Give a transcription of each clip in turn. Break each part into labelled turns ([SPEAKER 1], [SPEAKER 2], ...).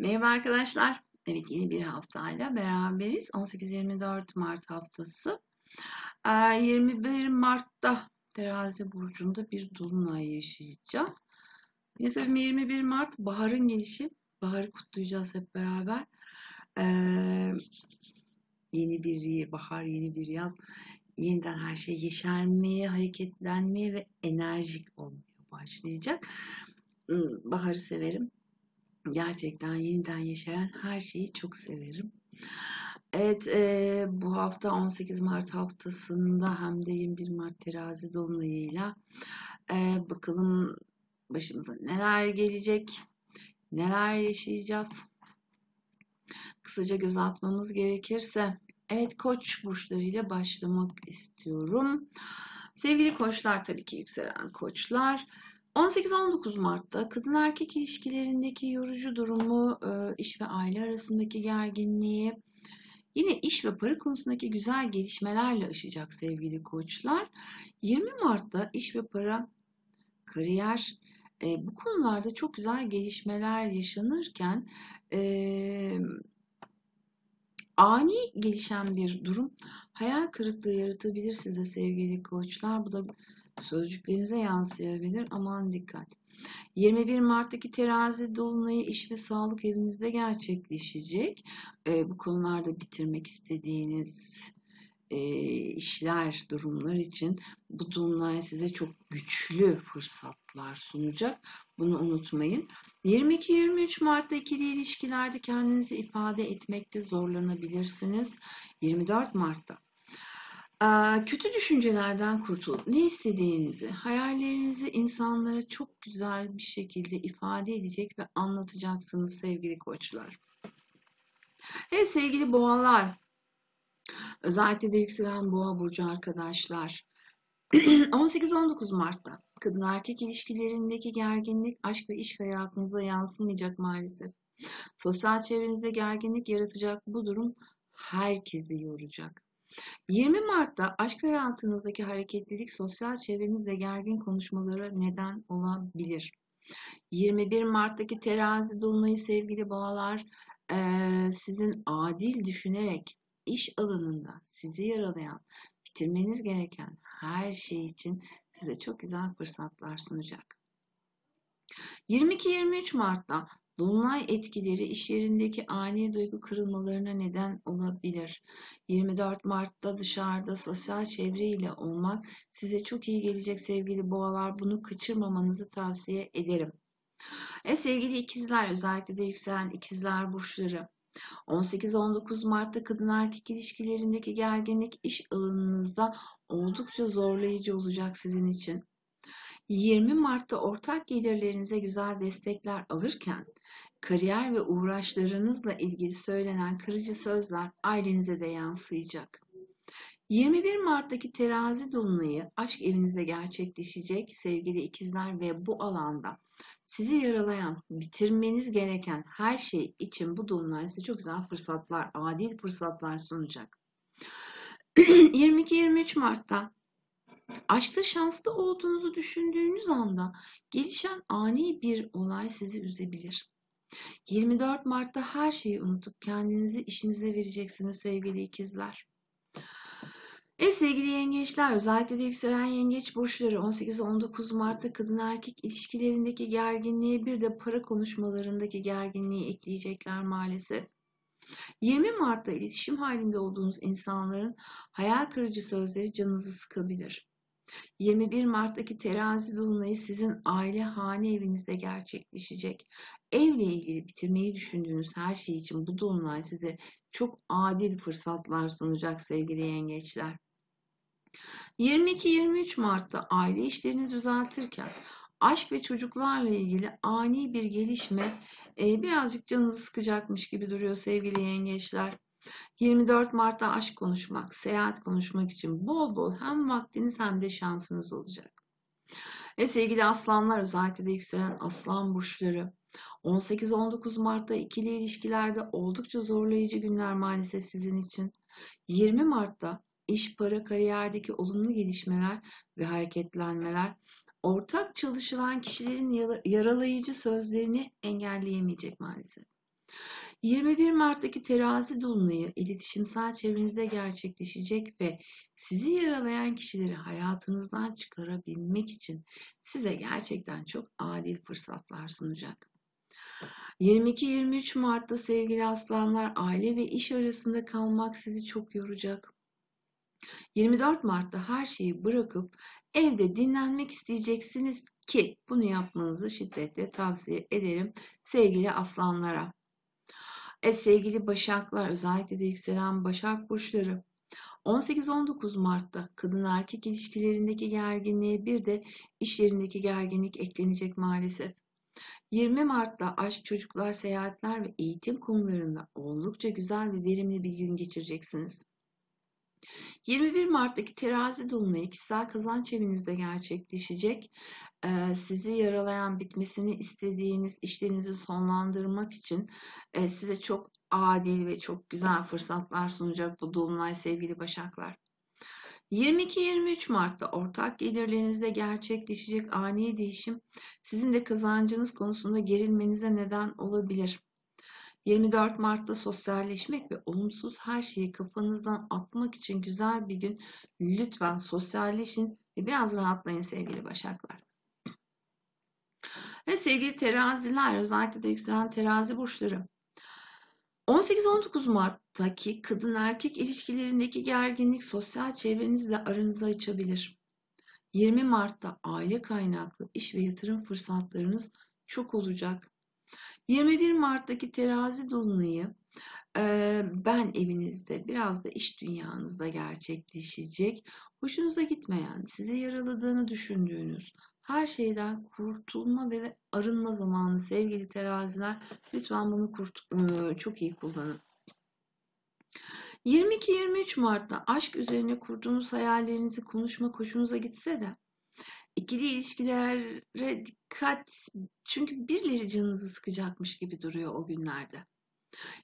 [SPEAKER 1] Merhaba arkadaşlar. Evet yeni bir haftayla beraberiz. 18-24 Mart haftası. Ee, 21 Mart'ta Terazi burcunda bir dolunay yaşayacağız. Yine tabii 21 Mart baharın gelişi. Baharı kutlayacağız hep beraber. Ee, yeni bir bahar, yeni bir yaz. Yeniden her şey yeşermeye, hareketlenmeye ve enerjik olmaya başlayacak. Hmm, Baharı severim. Gerçekten yeniden yeşeren her şeyi çok severim. Evet, e, bu hafta 18 Mart haftasında hem de 21 Mart terazi dolunayıyla e, bakalım başımıza neler gelecek, neler yaşayacağız. Kısaca göz atmamız gerekirse, evet koç burçlarıyla başlamak istiyorum. Sevgili koçlar tabii ki yükselen koçlar. 18-19 Mart'ta kadın erkek ilişkilerindeki yorucu durumu, e, iş ve aile arasındaki gerginliği, yine iş ve para konusundaki güzel gelişmelerle aşacak sevgili koçlar. 20 Mart'ta iş ve para, kariyer, e, bu konularda çok güzel gelişmeler yaşanırken e, ani gelişen bir durum hayal kırıklığı yaratabilir size sevgili koçlar. Bu da sözcüklerinize yansıyabilir. Aman dikkat. 21 Mart'taki terazi dolunayı iş ve sağlık evinizde gerçekleşecek. E, bu konularda bitirmek istediğiniz e, işler, durumlar için bu dolunay size çok güçlü fırsatlar sunacak. Bunu unutmayın. 22-23 Mart'ta ikili ilişkilerde kendinizi ifade etmekte zorlanabilirsiniz. 24 Mart'ta kötü düşüncelerden kurtulup ne istediğinizi, hayallerinizi insanlara çok güzel bir şekilde ifade edecek ve anlatacaksınız sevgili koçlar. Evet sevgili boğalar, özellikle de yükselen boğa burcu arkadaşlar. 18-19 Mart'ta kadın erkek ilişkilerindeki gerginlik aşk ve iş hayatınıza yansımayacak maalesef. Sosyal çevrenizde gerginlik yaratacak bu durum herkesi yoracak. 20 Mart'ta aşk hayatınızdaki hareketlilik sosyal çevrenizle gergin konuşmalara neden olabilir. 21 Mart'taki terazi dolunayı sevgili bağlar sizin adil düşünerek iş alanında sizi yaralayan, bitirmeniz gereken her şey için size çok güzel fırsatlar sunacak. 22-23 Mart'ta Dolunay etkileri iş yerindeki ani duygu kırılmalarına neden olabilir. 24 Mart'ta dışarıda sosyal çevreyle olmak size çok iyi gelecek sevgili boğalar. Bunu kaçırmamanızı tavsiye ederim. E sevgili ikizler özellikle de yükselen ikizler burçları. 18-19 Mart'ta kadın erkek ilişkilerindeki gerginlik iş alanınızda oldukça zorlayıcı olacak sizin için. 20 Mart'ta ortak gelirlerinize güzel destekler alırken kariyer ve uğraşlarınızla ilgili söylenen kırıcı sözler ailenize de yansıyacak. 21 Mart'taki terazi dolunayı aşk evinizde gerçekleşecek sevgili ikizler ve bu alanda sizi yaralayan, bitirmeniz gereken her şey için bu dolunay size çok güzel fırsatlar, adil fırsatlar sunacak. 22-23 Mart'ta Aşkta şanslı olduğunuzu düşündüğünüz anda gelişen ani bir olay sizi üzebilir. 24 Mart'ta her şeyi unutup kendinizi işinize vereceksiniz sevgili ikizler. E sevgili yengeçler özellikle de yükselen yengeç burçları 18-19 Mart'ta kadın erkek ilişkilerindeki gerginliğe bir de para konuşmalarındaki gerginliği ekleyecekler maalesef. 20 Mart'ta iletişim halinde olduğunuz insanların hayal kırıcı sözleri canınızı sıkabilir. 21 Mart'taki terazi dolunayı sizin aile hane evinizde gerçekleşecek. Evle ilgili bitirmeyi düşündüğünüz her şey için bu dolunay size çok adil fırsatlar sunacak sevgili yengeçler. 22-23 Mart'ta aile işlerini düzeltirken aşk ve çocuklarla ilgili ani bir gelişme e, birazcık canınızı sıkacakmış gibi duruyor sevgili yengeçler. 24 Mart'ta aşk konuşmak, seyahat konuşmak için bol bol hem vaktiniz hem de şansınız olacak. Ve sevgili aslanlar özellikle de yükselen aslan burçları 18-19 Mart'ta ikili ilişkilerde oldukça zorlayıcı günler maalesef sizin için. 20 Mart'ta iş, para, kariyerdeki olumlu gelişmeler ve hareketlenmeler ortak çalışılan kişilerin yaralayıcı sözlerini engelleyemeyecek maalesef. 21 Mart'taki terazi dolunayı iletişimsel çevrenizde gerçekleşecek ve sizi yaralayan kişileri hayatınızdan çıkarabilmek için size gerçekten çok adil fırsatlar sunacak. 22-23 Mart'ta sevgili aslanlar aile ve iş arasında kalmak sizi çok yoracak. 24 Mart'ta her şeyi bırakıp evde dinlenmek isteyeceksiniz ki bunu yapmanızı şiddetle tavsiye ederim sevgili aslanlara. Evet sevgili başaklar özellikle de yükselen başak burçları 18-19 Mart'ta kadın erkek ilişkilerindeki gerginliğe bir de iş yerindeki gerginlik eklenecek maalesef. 20 Mart'ta aşk, çocuklar, seyahatler ve eğitim konularında oldukça güzel ve verimli bir gün geçireceksiniz. 21 Mart'taki terazi dolunayı kişisel kazanç evinizde gerçekleşecek. Ee, sizi yaralayan, bitmesini istediğiniz işlerinizi sonlandırmak için e, size çok adil ve çok güzel fırsatlar sunacak bu dolunay sevgili başaklar. 22-23 Mart'ta ortak gelirlerinizde gerçekleşecek ani değişim sizin de kazancınız konusunda gerilmenize neden olabilir. 24 Mart'ta sosyalleşmek ve olumsuz her şeyi kafanızdan atmak için güzel bir gün. Lütfen sosyalleşin ve biraz rahatlayın sevgili başaklar. Ve sevgili teraziler özellikle de yükselen terazi burçları. 18-19 Mart'taki kadın erkek ilişkilerindeki gerginlik sosyal çevrenizle aranızı açabilir. 20 Mart'ta aile kaynaklı iş ve yatırım fırsatlarınız çok olacak. 21 Mart'taki terazi dolunayı ben evinizde biraz da iş dünyanızda gerçekleşecek. Hoşunuza gitmeyen, sizi yaraladığını düşündüğünüz her şeyden kurtulma ve arınma zamanı sevgili teraziler. Lütfen bunu kurt çok iyi kullanın. 22-23 Mart'ta aşk üzerine kurduğunuz hayallerinizi konuşma hoşunuza gitse de İkili ilişkilere dikkat çünkü birileri canınızı sıkacakmış gibi duruyor o günlerde.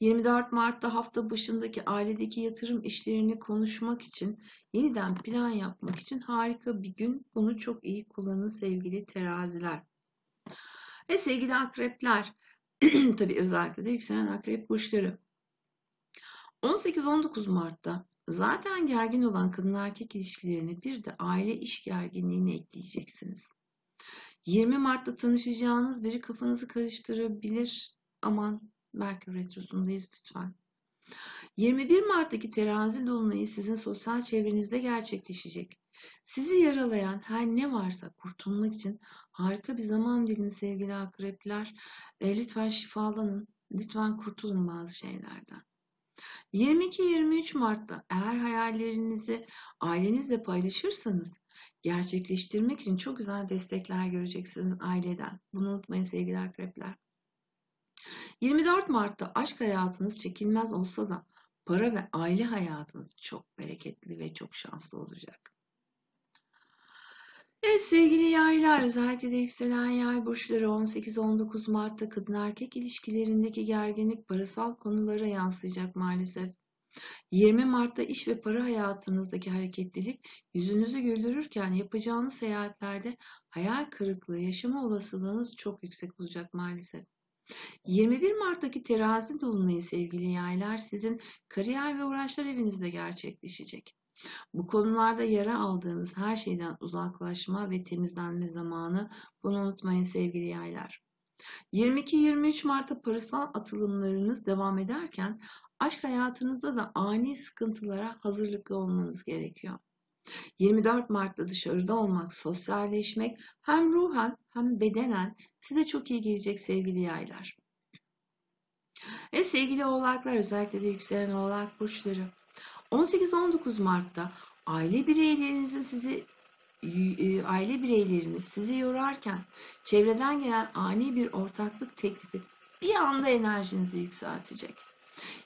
[SPEAKER 1] 24 Mart'ta hafta başındaki ailedeki yatırım işlerini konuşmak için, yeniden plan yapmak için harika bir gün. Bunu çok iyi kullanın sevgili teraziler. Ve sevgili akrepler, tabii özellikle de yükselen akrep burçları. 18-19 Mart'ta Zaten gergin olan kadın erkek ilişkilerini bir de aile iş gerginliğini ekleyeceksiniz. 20 Mart'ta tanışacağınız biri kafanızı karıştırabilir. Aman Merkür Retrosu'ndayız lütfen. 21 Mart'taki terazi dolunayı sizin sosyal çevrenizde gerçekleşecek. Sizi yaralayan her ne varsa kurtulmak için harika bir zaman dilimi sevgili akrepler. E, lütfen şifalanın. Lütfen kurtulun bazı şeylerden. 22-23 Mart'ta eğer hayallerinizi ailenizle paylaşırsanız gerçekleştirmek için çok güzel destekler göreceksiniz aileden. Bunu unutmayın sevgili akrepler. 24 Mart'ta aşk hayatınız çekilmez olsa da para ve aile hayatınız çok bereketli ve çok şanslı olacak. Evet sevgili yaylar özellikle de yükselen yay burçları 18-19 Mart'ta kadın erkek ilişkilerindeki gerginlik parasal konulara yansıyacak maalesef. 20 Mart'ta iş ve para hayatınızdaki hareketlilik yüzünüzü güldürürken yapacağınız seyahatlerde hayal kırıklığı yaşama olasılığınız çok yüksek olacak maalesef. 21 Mart'taki terazi dolunayı sevgili yaylar sizin kariyer ve uğraşlar evinizde gerçekleşecek. Bu konularda yara aldığınız her şeyden uzaklaşma ve temizlenme zamanı. Bunu unutmayın sevgili yaylar. 22-23 Mart'ta parasal atılımlarınız devam ederken aşk hayatınızda da ani sıkıntılara hazırlıklı olmanız gerekiyor. 24 Mart'ta dışarıda olmak, sosyalleşmek hem ruhen hem bedenen size çok iyi gelecek sevgili yaylar. Ve sevgili oğlaklar özellikle de yükselen oğlak burçları 18-19 Mart'ta aile bireylerinizin sizi e, aile bireyleriniz sizi yorarken çevreden gelen ani bir ortaklık teklifi bir anda enerjinizi yükseltecek.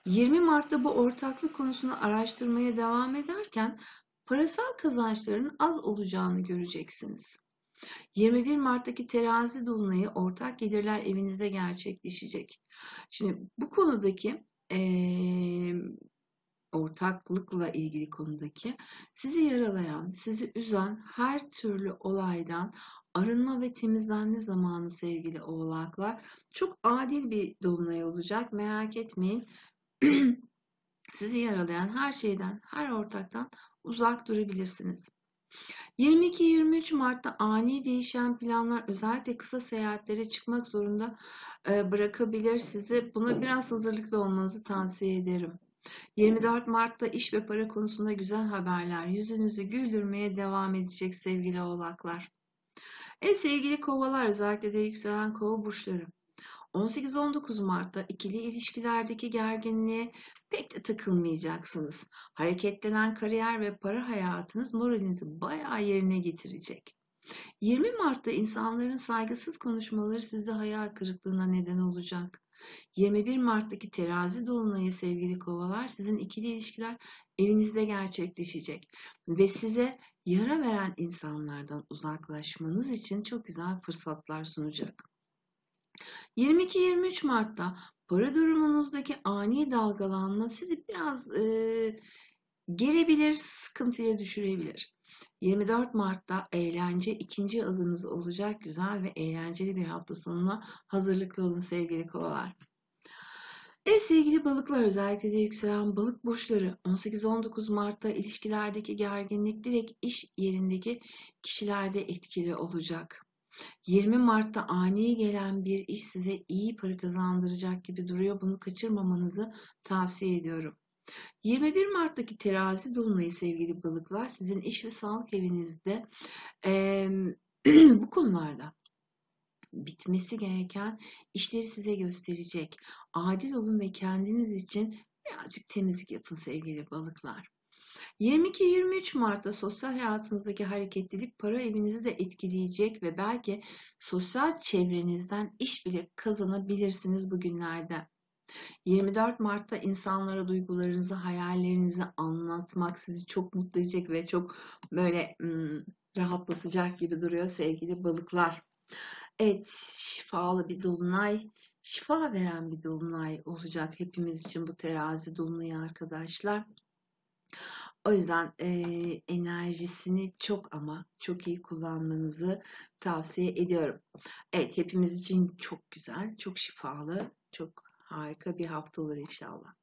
[SPEAKER 1] 20 Mart'ta bu ortaklık konusunu araştırmaya devam ederken parasal kazançların az olacağını göreceksiniz. 21 Mart'taki terazi dolunayı ortak gelirler evinizde gerçekleşecek. Şimdi bu konudaki ee, ortaklıkla ilgili konudaki sizi yaralayan, sizi üzen her türlü olaydan arınma ve temizlenme zamanı sevgili oğlaklar. Çok adil bir dolunay olacak. Merak etmeyin. sizi yaralayan her şeyden, her ortaktan uzak durabilirsiniz. 22-23 Mart'ta ani değişen planlar özellikle kısa seyahatlere çıkmak zorunda e, bırakabilir sizi. Buna biraz hazırlıklı olmanızı tavsiye ederim. 24 Mart'ta iş ve para konusunda güzel haberler yüzünüzü güldürmeye devam edecek sevgili oğlaklar. E sevgili kovalar özellikle de yükselen kova burçları. 18-19 Mart'ta ikili ilişkilerdeki gerginliğe pek de takılmayacaksınız. Hareketlenen kariyer ve para hayatınız moralinizi bayağı yerine getirecek. 20 Mart'ta insanların saygısız konuşmaları sizde hayal kırıklığına neden olacak. 21 Mart'taki terazi dolunayı sevgili kovalar sizin ikili ilişkiler evinizde gerçekleşecek ve size yara veren insanlardan uzaklaşmanız için çok güzel fırsatlar sunacak. 22-23 Mart'ta para durumunuzdaki ani dalgalanma sizi biraz e, gelebilir, sıkıntıya düşürebilir. 24 Mart'ta eğlence ikinci adınız olacak. Güzel ve eğlenceli bir hafta sonuna hazırlıklı olun sevgili kovalar. Evet sevgili balıklar özellikle de yükselen balık burçları 18-19 Mart'ta ilişkilerdeki gerginlik direkt iş yerindeki kişilerde etkili olacak. 20 Mart'ta ani gelen bir iş size iyi para kazandıracak gibi duruyor. Bunu kaçırmamanızı tavsiye ediyorum. 21 Mart'taki terazi dolunayı sevgili balıklar sizin iş ve sağlık evinizde e, bu konularda bitmesi gereken işleri size gösterecek. Adil olun ve kendiniz için birazcık temizlik yapın sevgili balıklar. 22-23 Mart'ta sosyal hayatınızdaki hareketlilik para evinizi de etkileyecek ve belki sosyal çevrenizden iş bile kazanabilirsiniz bugünlerde. 24 Mart'ta insanlara duygularınızı, hayallerinizi anlatmak sizi çok mutlu edecek ve çok böyle rahatlatacak gibi duruyor sevgili balıklar. Evet, şifalı bir dolunay, şifa veren bir dolunay olacak hepimiz için bu terazi dolunayı arkadaşlar. O yüzden e, enerjisini çok ama çok iyi kullanmanızı tavsiye ediyorum. Evet, hepimiz için çok güzel, çok şifalı, çok harika bir hafta olur inşallah.